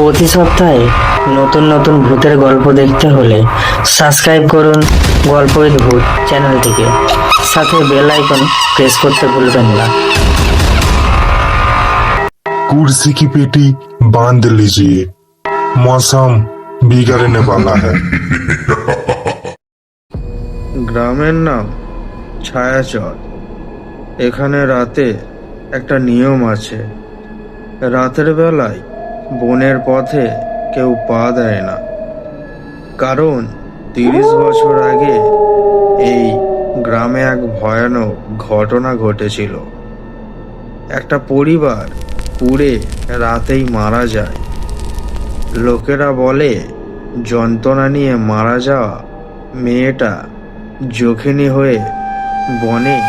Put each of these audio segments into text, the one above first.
প্রতি সপ্তাহে নতুন নতুন ভূতের গল্প দেখতে হলে সাবস্ক্রাইব করুন গল্প উইথ ভূত চ্যানেলটিকে সাথে বেল আইকন প্রেস করতে ভুলবেন না कुर्सी की पेटी बांध लीजिए मौसम बिगड़ने वाला है গ্রামের নাম ছায়াচর এখানে রাতে একটা নিয়ম আছে রাতের বেলায় বনের পথে কেউ পা দেয় না। কারণ তিরিশ বছর আগে এই গ্রামে এক ভয়ানক ঘটনা ঘটেছিল। একটা পরিবার পুড়ে রাতেই মারা যায়। লোকেরা বলে, যন্ত্রণা নিয়ে মারা যাওয়া মেয়েটা যখিনী হয়ে বনে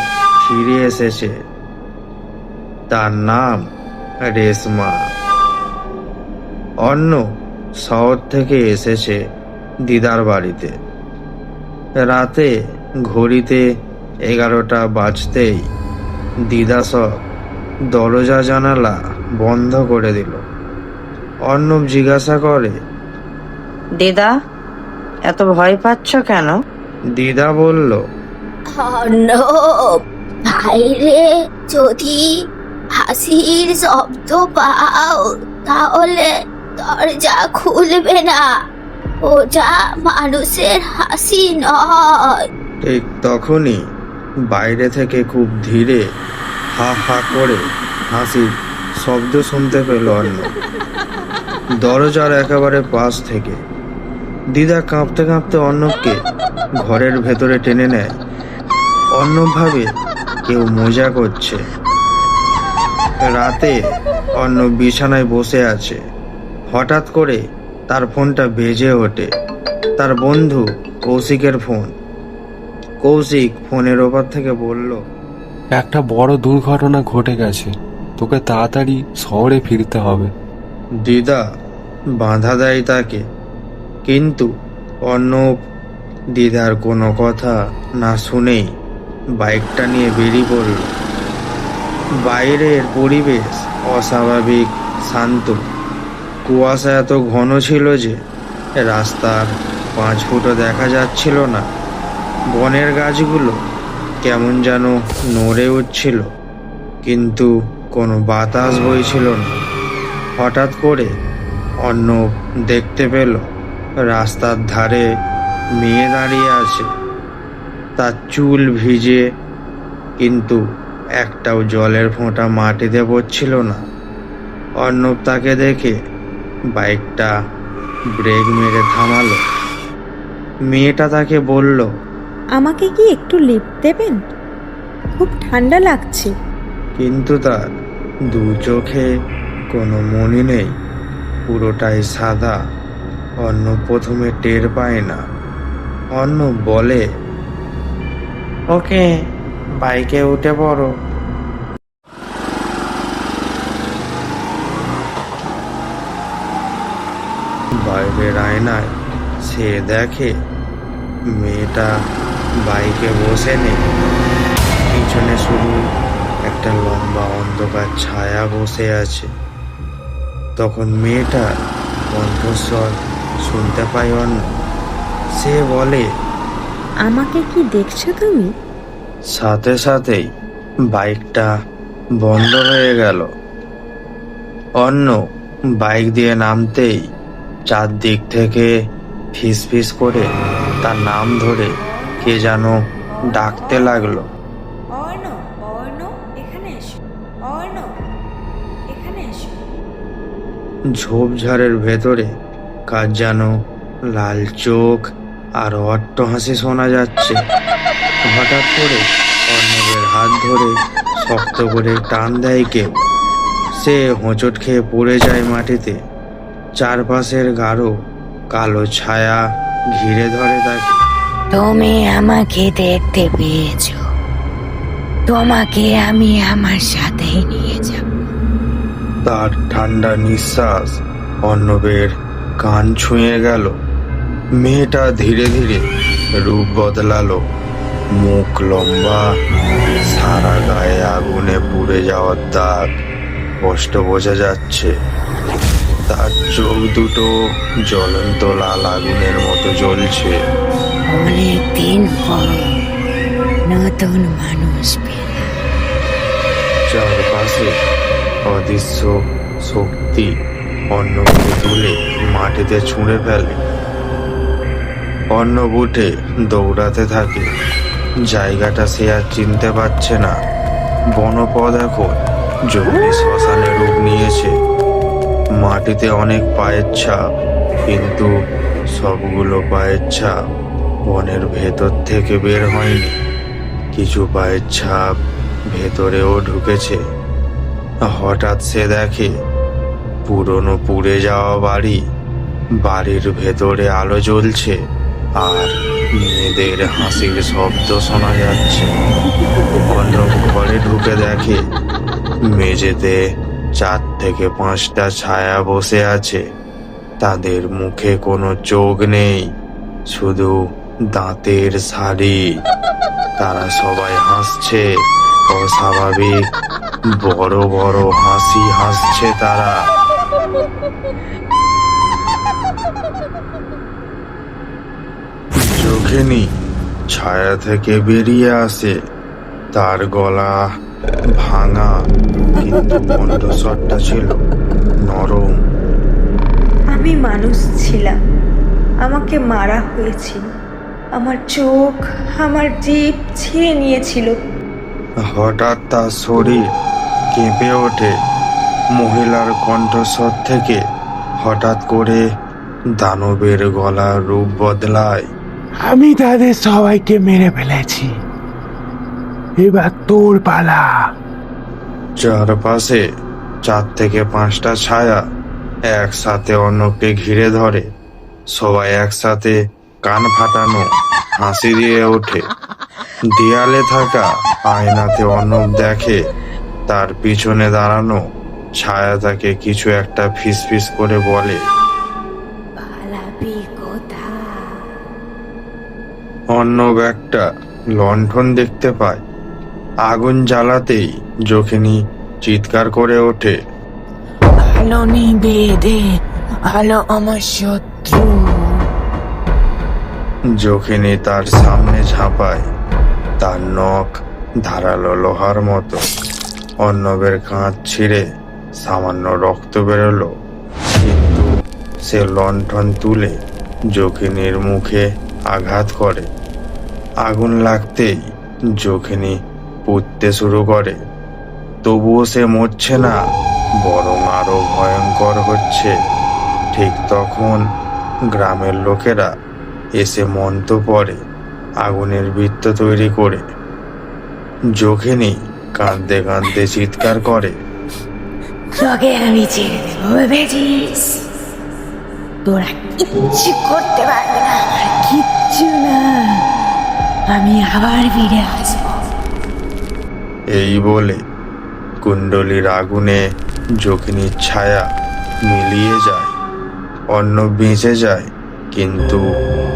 ফিরে এসেছে। তার নাম রেশমা। অন্য শহর থেকে এসেছে দিদার বাড়িতে। রাতে ঘড়িতে এগারোটা বাজতেই দিদা সব দরজা জানালা বন্ধ করে দিল। অর্ণব জিজ্ঞাসা করে দিদা এত ভয় পাচ্ছ কেন? দিদা বলল অর্ণব বাইরে যদি হাসির শব্দ পাও তাহলে দরজা খুলবে না ওটা মানুষের হাসি নয়। ঠিক তখনই বাইরে থেকে খুব ধীরে হা হা করে হাসির শব্দ শুনতে পেল অন্য। দরজার একেবারে পাশ থেকে। দিদা কাঁপতে কাঁপতে অর্ণবকে ঘরের ভেতরে টেনে নেয়। অর্ণব ভাবে কেউ মজা করছে। রাতে অন্য বিছানায় বসে আছে। হঠাৎ করে তার ফোনটা বেজে ওঠে। তার বন্ধু কৌশিকের ফোন। কৌশিক ফোনের ওপর থেকে বলল একটা বড় দুর্ঘটনা ঘটে গেছে। তোকে তাড়াতাড়ি শহরে ফিরতে হবে। দিদা বাধা দেয় তাকে। কিন্তু অর্ণব দিদার কোনো কথা না শুনেই বাইকটা নিয়ে বেরিয়ে পড়ল। বাইরের পরিবেশ অস্বাভাবিক শান্ত। কুয়াশা এত ঘন ছিল যে রাস্তার পাঁচ ফুটও দেখা যাচ্ছিল না। বনের গাছগুলো কেমন যেন নড়ে উঠছিল, কিন্তু কোনো বাতাস বইছিল না। হঠাৎ করে অর্ণব দেখতে পেল, রাস্তার ধারে মেয়ে দাঁড়িয়ে আছে। তার চুল ভিজে, কিন্তু একটাও জলের ফোঁটা মাটিতে পড়ছিল না। অর্ণব তাকে দেখে বাইকটা ব্রেক মেরে থামালো। মেয়েটা তাকে বলল আমাকে কি একটু লিফট দেবেন? খুব ঠান্ডা লাগছে। কিন্তু তার দু চোখে কোনো মনি নেই। পুরোটাই সাদা অন্য প্রথমে টের পায় না। অন্য বলে ওকে বাইকে উঠে পড়ো। বাইরের আয়নায় সে দেখে মেয়েটা বাইকে বসে নেই। পিছনে শুধু একটা লম্বা অন্ধকার ছায়া বসে আছে। তখন মেয়েটা কণ্ঠস্বর শুনতে পাই অন্য। সে বলে আমাকে কি দেখছ তুমি? সাথে সাথেই বাইকটা বন্ধ হয়ে গেল। অন্য বাইক দিয়ে নামতেই চারদিক থেকে ফিস ফিস করে তার নাম ধরে কে যেন ডাকতে লাগল। অর্ণ অর্ণ এখানে এসো। অর্ণ এখানে এসো। ঝোপঝাড়ের ভেতরে কার যেন লাল চোখ আর অট্ট হাসি শোনা যাচ্ছে। হঠাৎ করে অর্ণবের হাত ধরে শক্ত করে টান দেয় কেউ সে হোঁচট খেয়ে পড়ে যায় মাটিতে। চারপাশের গাঢ় কালো ছায়া ঘিরে ধরে তাকে। তুমি আমাকে দেখতে পেয়েছ। তোমাকে আমি আমার সাথেই নিয়ে যাব। তার ঠান্ডা নিঃশ্বাস অর্ণবের কান ছুঁয়ে গেল। মেয়েটা ধীরে ধীরে রূপ বদলালো। মুখ লম্বা সারা গায়ে আগুনে পুড়ে যাওয়ার দাগ কষ্ট বোঝা যাচ্ছে। তার চোখ দুটো জ্বলন্ত লাল আগুনের মতো জ্বলছে। অনেক দিন পর নতুন মানুষ পেলাম। চারপাশে অদৃশ্য শক্তি অন্নকে তুলে মাটিতে ছুঁড়ে ফেলে। অন্ন বুটে দৌড়াতে থাকে। জায়গাটা সে আর চিনতে পারছে না। বনপদ এখন জঙ্গলি শ্মশানে রূপ নিয়েছে। মাটিতে অনেক পায়ের ছাপ, কিন্তু সবগুলো পায়ের ছাপ বনের ভেতর থেকে বের হয়নি। কিছু পায়ের ছাপ ভেতরেও ঢুকেছে। হঠাৎ সে দেখে পুরনো পুড়ে যাওয়া বাড়ি। বাড়ির ভেতরে আলো জ্বলছে আর মেয়েদের হাসির শব্দ শোনা যাচ্ছে। অন্য ঘরে ঢুকে দেখে মেঝেতে চার থেকে পাঁচটা ছায়া বসে আছে। তাদের মুখে কোনো চোখ নেই, শুধু দাঁতের শাড়ি তারা সবাই হাসছে, অস্বাভাবিক। বড় বড় হাসি হাসছে তারা। চোখেনি ছায়া থেকে বেরিয়ে আসে। তার গলা ভাঙা। কিন্তু কণ্ঠস্বরটা ছিল নরম। আমি মানুষ ছিলাম। আমাকে মারা হয়েছিল। আমার চোখ আমার জিভ ছিঁড়ে নিয়েছিল। হঠাৎ তার শরীর কেঁপে ওঠে। মহিলার কণ্ঠস্বর থেকে হঠাৎ করে দানবের গলার রূপ বদলায়। আমি তাদের সবাইকে মেরে ফেলেছি। এবার তোর পালা। চারপাশে চার থেকে পাঁচটা ছায়া একসাথে অন্যকে ঘিরে ধরে। সবাই একসাথে কান ফাটানো হাসি দিয়ে ওঠে। দেয়ালে থাকা আয়নাতে অর্ণব দেখে তার পিছনে দাঁড়ানো ছায়া তাকে কিছু একটা ফিসফিস করে বলে। অর্ণব একটা লণ্ঠন দেখতে পায়। আগুন জ্বালাতেই যখনই চিৎকার করে ওঠে। আলো নিবে দে আলো আমার শত্রু। যখনই তার সামনে ঝাঁপায় তার নখ ধারালো লোহার মতো। অর্ণবের কাঁধ ছিঁড়ে সামান্য রক্ত বেরোলো। কিন্তু সে লণ্ঠন তুলে যখিনীর মুখে আঘাত করে। আগুন লাগতেই যখিনী পুড়তে শুরু করে। তবুও সে মরছে না বরং আরও ভয়ঙ্কর হচ্ছে। ঠিক তখন গ্রামের লোকেরা এসে মন্ত পড়ে আগুনের বৃত্ত তৈরি করে। যখিনী কাঁদতে কাঁদতে চিৎকার করে তোকে আমি ছেড়ে ভেবেছিস তোরা কিচ্ছু করতে পারবে না কিচ্ছু না। আমি আবার ফিরে আসব। এই বলে কুণ্ডলীর আগুনে যখিনীর ছায়া মিলিয়ে যায় অন্য বেঁচে যায়, কিন্তু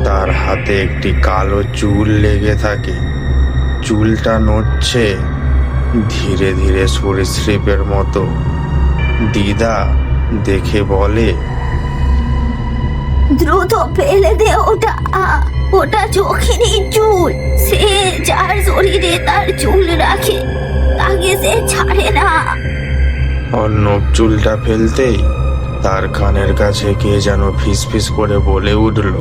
তার হাতে একটি কালো চুল লেগে থাকে। চুলটা নড়ছে ধীরে ধীরে সরীসৃপের মতো। দিদা দেখে বলে, দ্রুত ফেলে দে ওটা ওটা চোখেরই চুল। সে যার শরীরে তার চুল রাখে তাকে ছাড়ে না। অর্ণব চুলটা ফেলতেই তার কানের কাছে কে যেন ফিস ফিস করে বলে উঠল।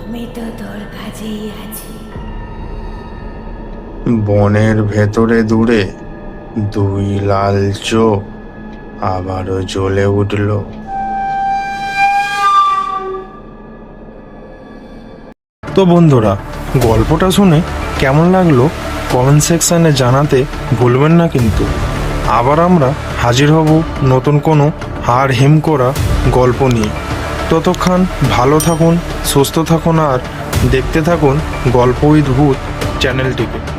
আমি তো তোর কাছেই আছি। বনের ভেতরে দূরে দুই লাল চোখ আবারও জ্বলে উঠল। তো বন্ধুরা গল্পটা শুনে কেমন লাগল কমেন্ট সেকশানে জানাতে ভুলবেন না কিন্তু। আবার আমরা হাজির হব নতুন কোনো হাড় হিম করা গল্প নিয়ে। ততক্ষণ ভালো থাকুন, সুস্থ থাকুন আর দেখতে থাকুন গল্প উইথ ভূত চ্যানেলটিকে।